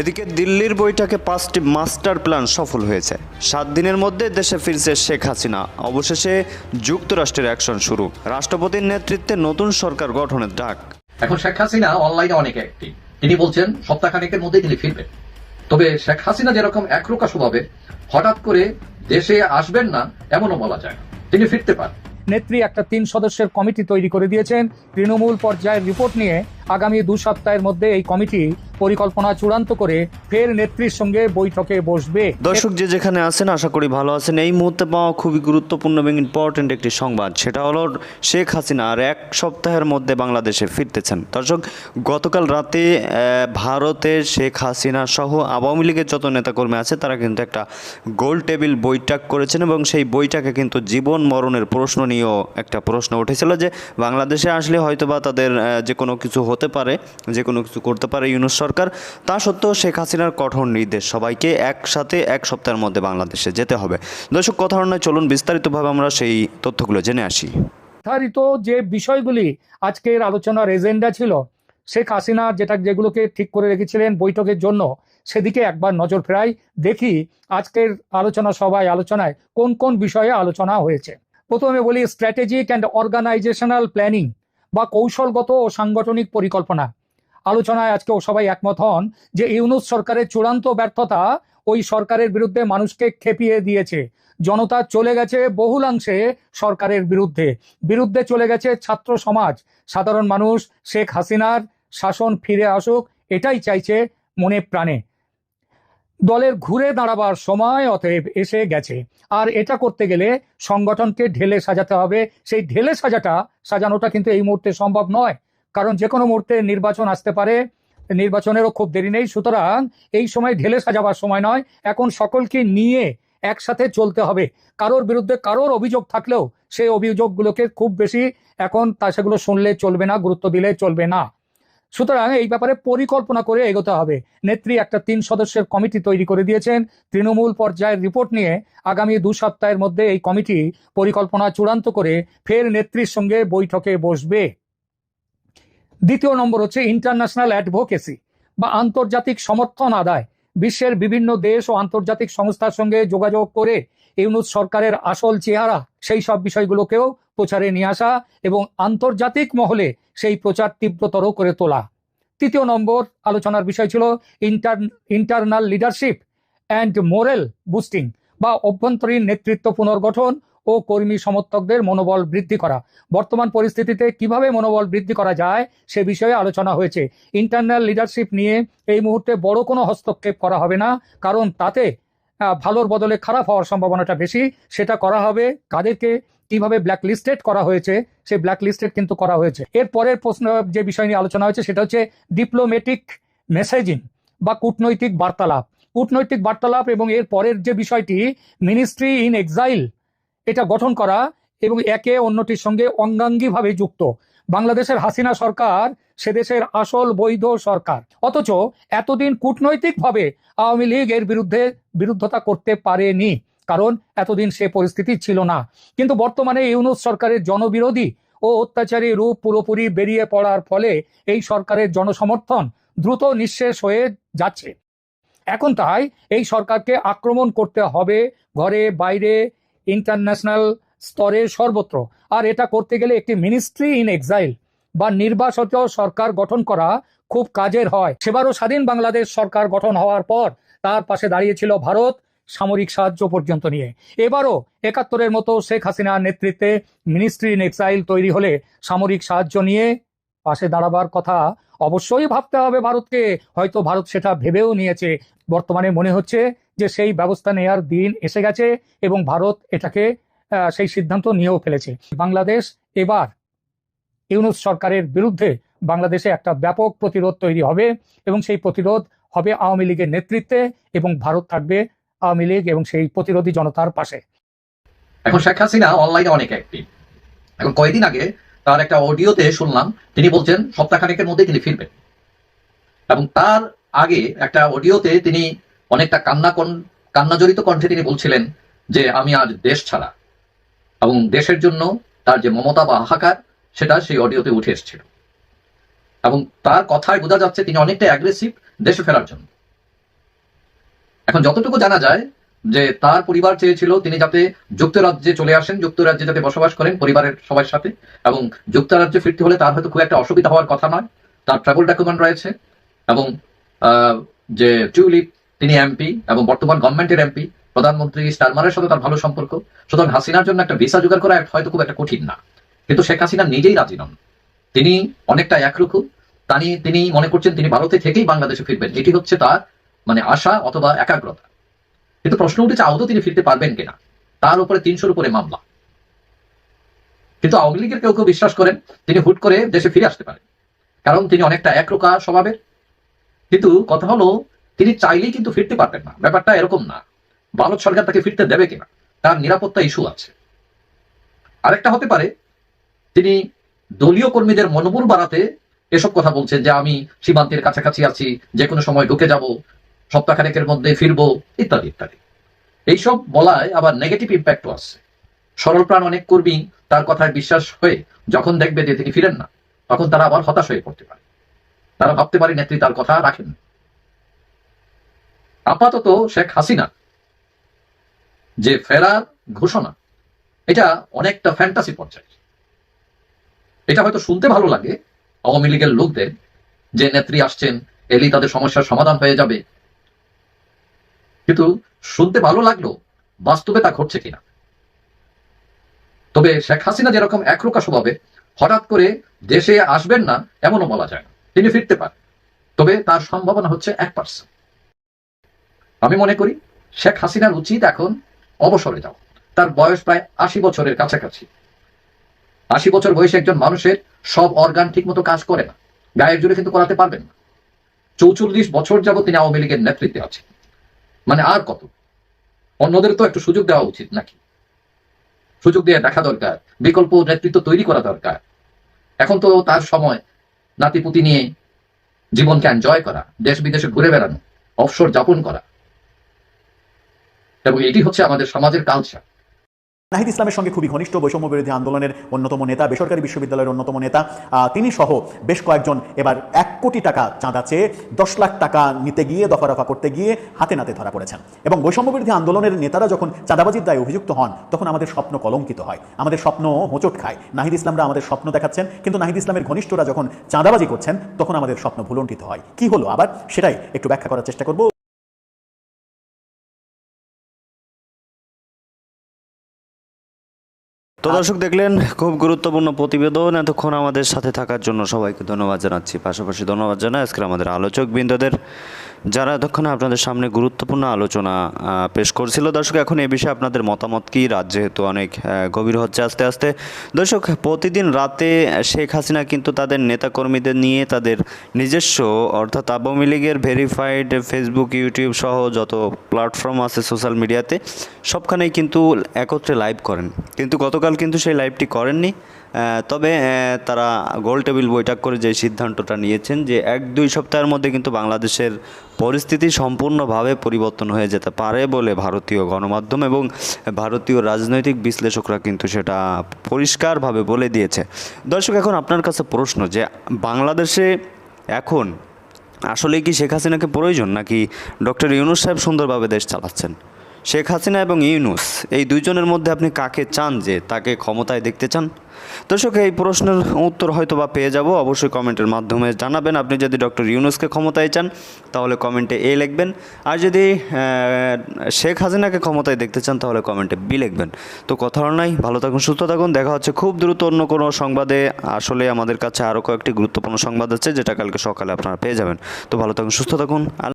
এদিকে দিল্লির বৈঠকে পাঁচটি মাস্টার প্ল্যান সফল হয়েছে। সাত দিনের মধ্যে দেশে ফিরছে শেখ হাসিনা। অবশেষে যুক্তরাষ্ট্রের অ্যাকশন শুরু। রাষ্ট্রপতির নেতৃত্বে নতুন সরকার গঠনের ডাক। এখন শেখ হাসিনা অনলাইনে অনেক অ্যাক্টিভ তিনি বলছেন সপ্তাহখানেকের মধ্যেই তিনি ফিরবেন। তবে শেখ হাসিনা যেরকম একরোকা স্বভাবে হঠাৎ করে দেশে আসবেন না এমনও বলা যায়। তিনি ফিরতে পারেন। নেত্রী একটা তিন সদস্যের কমিটি তৈরি করে দিয়েছেন। তৃণমূল পর্যায়ের রিপোর্ট নিয়ে আগামী দু সপ্তাহের মধ্যে এই কমিটি পরিকল্পনা চূড়ান্ত করে ফের নেত্রীর সঙ্গে বৈঠকে বসবে। দর্শক যে যেখানে আছেন, আশা করি ভালো আছেন। এই মুহূর্তে পাওয়া খুবই গুরুত্বপূর্ণ এবং ইম্পর্টেন্ট একটি সংবাদ। সেটা হলো শেখ হাসিনা আর এক সপ্তাহের মধ্যে বাংলাদেশে ফিরতেছেন। দর্শক, গতকাল রাতে ভারতে শেখ হাসিনা সহ আওয়ামী লীগের যত নেতাকর্মী আছে, তারা কিন্তু একটা গোল টেবিল বৈঠক করেছেন এবং সেই বৈঠকে কিন্তু জীবন মরণের প্রশ্ন নিয়েও একটা প্রশ্ন উঠেছিল যে বাংলাদেশে আসলে হয়তোবা তাদের যে কোনো কিছু হতে পারে যে কোনো কিছু করতে পারে ইউনুস সরকার, তা সত্ত্বেও শেখ হাসিনার কঠোর নির্দেশ। সবাইকে একসাথে এক সপ্তাহের মধ্যে বাংলাদেশে যেতে হবে। দর্শক, কথা নয় চলুন বিস্তারিতভাবে আমরা সেই তথ্যগুলো জেনে আসি। নির্ধারিত যে বিষয়গুলি আজকের আলোচনার এজেন্ডা ছিল, শেখ হাসিনা যেটা যেগুলোকে ঠিক করে রেখেছিলেন বৈঠকের জন্য, সেদিকে একবার নজর ফেরাই, দেখি আজকের আলোচনা সভায়, আলোচনায় কোন কোন বিষয়ে আলোচনা হয়েছে। প্রথমে বলি স্ট্র্যাটেজিক অ্যান্ড অর্গানাইজেশনাল প্ল্যানিং বা কৌশলগত ও সাংগঠনিক পরিকল্পনা। আলোচনায় আজকেও সবাই একমত হন যে ইউনুস সরকারের চূড়ান্ত ব্যর্থতা ওই সরকারের বিরুদ্ধে মানুষকে খেপিয়ে দিয়েছে। জনতা চলে গেছে বহুলাংশে সরকারের বিরুদ্ধে। বিরুদ্ধে চলে গেছে ছাত্র সমাজ। সাধারণ মানুষ, শেখ হাসিনার শাসন ফিরে আসুক, এটাই চাইছে মনে প্রাণে। দলের ঘুরে দাঁড়াবার সময় অতএব এসে গেছে। আর এটা করতে গেলে সংগঠনকে ঢেলে সাজাতে হবে। সেই ঢেলে সাজাটা, সাজানোটা কিন্তু এই মুহূর্তে সম্ভব নয়। কারণ যে কোনো মুহূর্তে নির্বাচন আসতে পারে, নির্বাচনেরও খুব দেরি নেই। সুতরাং এই সময় ঢেলে সাজাবার সময় নয়, এখন সকলকে নিয়ে একসাথে চলতে হবে। কারোর বিরুদ্ধে কারোর অভিযোগ থাকলেও সেই অভিযোগগুলোকে খুব বেশি এখন তা সেগুলো শুনলে চলবে না, গুরুত্ব দিলে চলবে না। সুতরাং এই ব্যাপারে পরিকল্পনা করে এগোতে হবে। নেত্রী একটা তিন সদস্যের কমিটি তৈরি করে দিয়েছেন। তৃণমূল পর্যায়ের রিপোর্ট নিয়ে আগামী দু সপ্তাহের মধ্যে এই কমিটি পরিকল্পনা চূড়ান্ত করে ফের নেত্রীর সঙ্গে বৈঠকে বসবে। দ্বিতীয় নম্বর হচ্ছে ইন্টারন্যাশনাল অ্যাডভোকেসি বা আন্তর্জাতিক সমর্থন আদায়। বিশ্বের বিভিন্ন দেশ ও আন্তর্জাতিক সংস্থার সঙ্গে যোগাযোগ করে ইউনুস সরকারের আসল চেহারা সেই সব বিষয়গুলোকেও প্রচারে নিয়ে আসা এবং আন্তর্জাতিক মহলে সেই প্রচার তীব্রতর করে তোলা। তৃতীয় নম্বর আলোচনার বিষয় ছিল inter internal leadership and morale boosting বা অভ্যন্তরীণ নেতৃত্ব পুনর্গঠন ও কর্মী সমর্থকদের মনোবল বৃদ্ধি করা। বর্তমান পরিস্থিতিতে কীভাবে মনোবল বৃদ্ধি করা যায় সে বিষয়ে আলোচনা হয়েছে। ইন্টারনাল লিডারশিপ নিয়ে এই মুহূর্তে বড় কোনো হস্তক্ষেপ করা হবে না, কারণ তাতে ভালোর বদলে খারাপ হওয়ার সম্ভাবনাটা বেশি। সেটা করা হবে কাদেরকে কীভাবে ব্ল্যাক লিস্টেড করা হয়েছে সেই ব্ল্যাক লিস্টেড কিন্তু করা হয়েছে। এর পরের প্রশ্ন, যে বিষয় নিয়ে আলোচনা হয়েছে, সেটা হচ্ছে ডিপ্লোমেটিক মেসেজিং বা কূটনৈতিক বার্তালাপ। কূটনৈতিক বার্তালাপ এবং এর পরের যে বিষয়টি মিনিস্ট্রি ইন এক্সাইল এটা গঠন করা এবং একে অন্যটির সঙ্গে অঙ্গাঙ্গিভাবে যুক্ত। বাংলাদেশের হাসিনা সরকার সে দেশের আসল বৈধ সরকার। অথচ এতদিন কূটনৈতিকভাবে আওয়ামী লীগ এর বিরুদ্ধে বিরুদ্ধতা করতে পারেনি, কারণ এতদিন সে পরিস্থিতি ছিল না। কিন্তু বর্তমানে ইউনুস সরকারের জনবিরোধী ও অত্যাচারী রূপ পুরোপুরি বেরিয়ে পড়ার ফলে এই সরকারের জনসমর্থন দ্রুত নিঃশেষ হয়ে যাচ্ছে। এখন তাই এই সরকারকে আক্রমণ করতে হবে ঘরে বাইরে ইন্টারন্যাশনাল স্তরে সর্বত্র। আর এটা করতে গেলে একটি মিনিস্ট্রি ইন এক্সাইল বা নির্বাসিত সরকার গঠন করা খুব কাজের হয়। সেবারও স্বাধীন বাংলাদেশ সরকার গঠন হওয়ার পর তার পাশে দাঁড়িয়েছিল ভারত সামরিক সাহায্য পর্যন্ত নিয়ে। এবারও একাত্তরের মতো শেখ হাসিনার নেতৃত্বে মিনিস্ট্রি ইন এক্সাইল তৈরি হলে সামরিক সাহায্য নিয়ে পাশে দাঁড়াবার কথা অবশ্যই ভাবতে হবে ভারতকে। হয়তো ভারত সেটা ভেবেও নিয়েছে। বর্তমানে মনে হচ্ছে যে সেই ব্যবস্থা নেয়ার দিন এসে গেছে এবং ভারত এটাকে সেই সিদ্ধান্ত নিয়েও ফেলেছে। বাংলাদেশ এবার ইউনুস সরকারের বিরুদ্ধে বাংলাদেশে একটা ব্যাপক প্রতিরোধ তৈরি হবে এবং সেই প্রতিরোধ হবে আওয়ামী লীগের নেতৃত্বে এবং ভারত থাকবে আওয়ামী লীগ এবং সেই প্রতিরোধী জনতার পাশে। এখন শেখ হাসিনা অনলাইনে অনেক অ্যাক্টিভ এখন কয়েকদিন আগে তার একটা অডিওতে শুনলাম, তিনি বলছেন সপ্তাহখানেকের মধ্যে তিনি ফিরবেন। এবং তার আগে একটা অডিওতে তিনি অনেকটা কান্না কন- কান্নাজড়িত কণ্ঠে তিনি বলছিলেন যে, আমি আজ দেশ ছাড়া। এবং দেশের জন্য তার যে মমতা বা হাহাকার, সেটা সেই অডিওতে উঠে এসেছিল। এবং তার কথায় বোঝা যাচ্ছে তিনি অনেকটা অ্যাগ্রেসিভ দেশে ফেরার জন্য। এখন যতটুকু জানা যায় যে, তার পরিবার চেয়েছিল তিনি যাতে যুক্তরাজ্যে চলে আসেন, যুক্তরাজ্যে যাতে বসবাস করেন পরিবারের সবার সাথে। এবং যুক্তরাজ্যে ফিরতে হলে তার হয়তো খুব একটা অসুবিধা হওয়ার কথা নয়। তার ট্রাভেল ডকুমেন্ট রয়েছে। এবং যে টিউলিপ তিনি এমপি এবং বর্তমান গভর্নমেন্টের এমপি প্রধানমন্ত্রী স্টারমারের সাথে তার ভালো সম্পর্ক। সুতরাং হাসিনার জন্য একটা ভিসা জোগাড় করা হয়তো খুব একটা কঠিন না। কিন্তু শেখ হাসিনা নিজেই রাজি নন। তিনি অনেকটা একরুখু তানি তিনি মনে করছেন তিনি ভারতে থেকেই বাংলাদেশে ফিরবেন। এটি হচ্ছে তার মানে আশা অথবা একাগ্রতা। কিন্তু প্রশ্ন উঠেছে, আদৌ তিনি ফিরতে পারবেন কিনা? তার উপরে তিনশোর উপরে মামলা। কিন্তু আওয়ামী লীগের কেউ কেউ বিশ্বাস করেন, তিনি হুট করে দেশে ফিরে আসতে পারেন। কারণ তিনি অনেকটা একরোকা স্বভাবের। কিন্তু কথা হলো তিনি চাইলেই কিন্তু ফিরতে পারবেন না। ব্যাপারটা এরকম না। ভারত সরকার তাকে ফিরতে দেবে কিনা, তার নিরাপত্তা ইস্যু আছে। আরেকটা হতে পারে, তিনি দলীয় কর্মীদের মনোবল বাড়াতে এসব কথা বলছেন যে আমি সীমান্তের কাছাকাছি আছি, যে কোনো সময় ঢুকে যাব, সপ্তাহখানেকের মধ্যে ফিরবো, ইত্যাদি ইত্যাদি। এইসব বলায় আবার নেগেটিভ ইম্প্যাক্টও আছে সরল প্রাণ অনেক কর্মী তার কথায় বিশ্বাস হয়ে যখন দেখবে যে তিনি ফিরেন না, তখন তারা আবার হতাশ হয়ে পড়তে পারে। তারা ভাবতে পারে নেত্রী তার কথা রাখেন না। আপাতত শেখ হাসিনা যে ফেরার ঘোষণা, এটা অনেকটা ফ্যান্টাসি পর্যায়ে এটা হয়তো শুনতে ভালো লাগে আওয়ামী লীগের লোকদের, যে নেত্রী আসছেন এলি তাদের সমস্যার সমাধান হয়ে যাবে। কিন্তু শুনতে ভালো লাগল, বাস্তবে তা ঘটছে কিনা। তবে শেখ হাসিনা যেরকম একরোকা স্বভাবে, হঠাৎ করে দেশে আসবেন না, এমনও বলা যায় না। তিনি ফিরতে পারেন। তবে তার সম্ভাবনা হচ্ছে এক পার্সেন্ট আমি মনে করি শেখ হাসিনার উচিত এখন অবসরে যাও তার বয়স প্রায় আশি বছরের কাছাকাছি। আশি বছর বয়সে একজন মানুষের সব অর্গান ঠিক মতো কাজ করে না। গায়ের জুড়ে কিন্তু করাতে পারবেন না। চৌচল্লিশ বছর যাবত তিনি আওয়ামী লীগের নেতৃত্বে আছে মানে আর কত? অন্যদের তো একটু সুযোগ দেওয়া উচিত নাকি? সুযোগ দিয়ে দেখা দরকার, বিকল্প নেতৃত্ব তৈরি করা দরকার। এখন তো তার সময়, নাতিপুতি নিয়ে জীবনকে এনজয় করা দেশ বিদেশে ঘুরে বেড়ানো, অবসর যাপন করা। এবং এটি হচ্ছে আমাদের সমাজের কালচার নাহিদ ইসলামের সঙ্গে খুবই ঘনিষ্ঠ বৈষম্য বিরোধী আন্দোলনের অন্যতম নেতা, বেসরকারি বিশ্ববিদ্যালয়ের অন্যতম নেতা তিনি সহ বেশ কয়েকজন এবার এক কোটি টাকা চাঁদা চেয়ে দশ লাখ টাকা নিতে গিয়ে দফা রফা করতে গিয়ে হাতে নাতে ধরা পড়েছেন। এবং বৈষম্য বিরোধী আন্দোলনের নেতারা যখন চাঁদাবাজির দায়ে অভিযুক্ত হন, তখন আমাদের স্বপ্ন কলঙ্কিত হয়, আমাদের স্বপ্ন হোঁচট খায়। নাহিদ ইসলামরা আমাদের স্বপ্ন দেখাচ্ছেন, কিন্তু নাহিদ ইসলামের ঘনিষ্ঠরা যখন চাঁদাবাজি করছেন, তখন আমাদের স্বপ্ন ভুলণ্ঠিত হয়। কি হলো আবার? সেটাই একটু ব্যাখ্যা করার চেষ্টা করব। তো দর্শক দেখলেন খুব গুরুত্বপূর্ণ প্রতিবেদন এতক্ষণ আমাদের সাথে থাকার জন্য সবাইকে ধন্যবাদ জানাচ্ছি। পাশাপাশি ধন্যবাদ জানাই আজকের আমাদের আলোচক বৃন্দদের যারা এতক্ষণ আপনাদের সামনে গুরুত্বপূর্ণ আলোচনা পেশ করছিল, দর্শক, এখন এ বিষয়ে আপনাদের মতামত কি? রাত যেহেতু অনেক গভীর হচ্ছে আস্তে আস্তে। দর্শক, প্রতিদিন রাতে শেখ হাসিনা কিন্তু তাদের নেতাকর্মীদের নিয়ে তাদের নিজস্ব, অর্থাৎ আওয়ামী লীগের ভেরিফাইড ফেসবুক ইউটিউব সহ যত প্ল্যাটফর্ম আছে সোশ্যাল মিডিয়াতে সবখানেই কিন্তু একত্রে লাইভ করেন। কিন্তু গতকাল কিন্তু সেই লাইভটি করেননি। তবে তারা গোল টেবিল বৈঠক করে যে সিদ্ধান্তটা নিয়েছেন যে এক দুই সপ্তাহের মধ্যে কিন্তু বাংলাদেশের পরিস্থিতি সম্পূর্ণভাবে পরিবর্তন হয়ে যেতে পারে বলে ভারতীয় গণমাধ্যম এবং ভারতীয় রাজনৈতিক বিশ্লেষকরা কিন্তু সেটা পরিষ্কারভাবে বলে দিয়েছে। দর্শক, এখন আপনার কাছে প্রশ্ন যে বাংলাদেশে এখন আসলে কি শেখ হাসিনাকে প্রয়োজন নাকি ডক্টর ইউনুস সাহেব সুন্দরভাবে দেশ চালাচ্ছেন? শেখ হাসিনা এবং ইউনুস, এই দুইজনের মধ্যে আপনি কাকে চান যে তাকে ক্ষমতায় দেখতে চান? দর্শক, এই প্রশ্নের উত্তর হয়তো বা পেয়ে যাব। অবশ্যই কমেন্টের মাধ্যমে জানাবেন আপনি যদি ডক্টর ইউনুসকে ক্ষমতায় চান, তাহলে কমেন্টে এ লিখবেন। আর যদি শেখ হাসিনাকে ক্ষমতায় দেখতে চান, তাহলে কমেন্টে বি লিখবেন। তো কথা নাই, ভালো থাকুন, সুস্থ থাকুন। দেখা হচ্ছে খুব দ্রুত অন্য কোনো সংবাদে। আসলে আমাদের কাছে আরও কয়েকটি গুরুত্বপূর্ণ সংবাদ আছে, যেটা কালকে সকালে আপনারা পেয়ে যাবেন। তো ভালো থাকুন, সুস্থ থাকুন।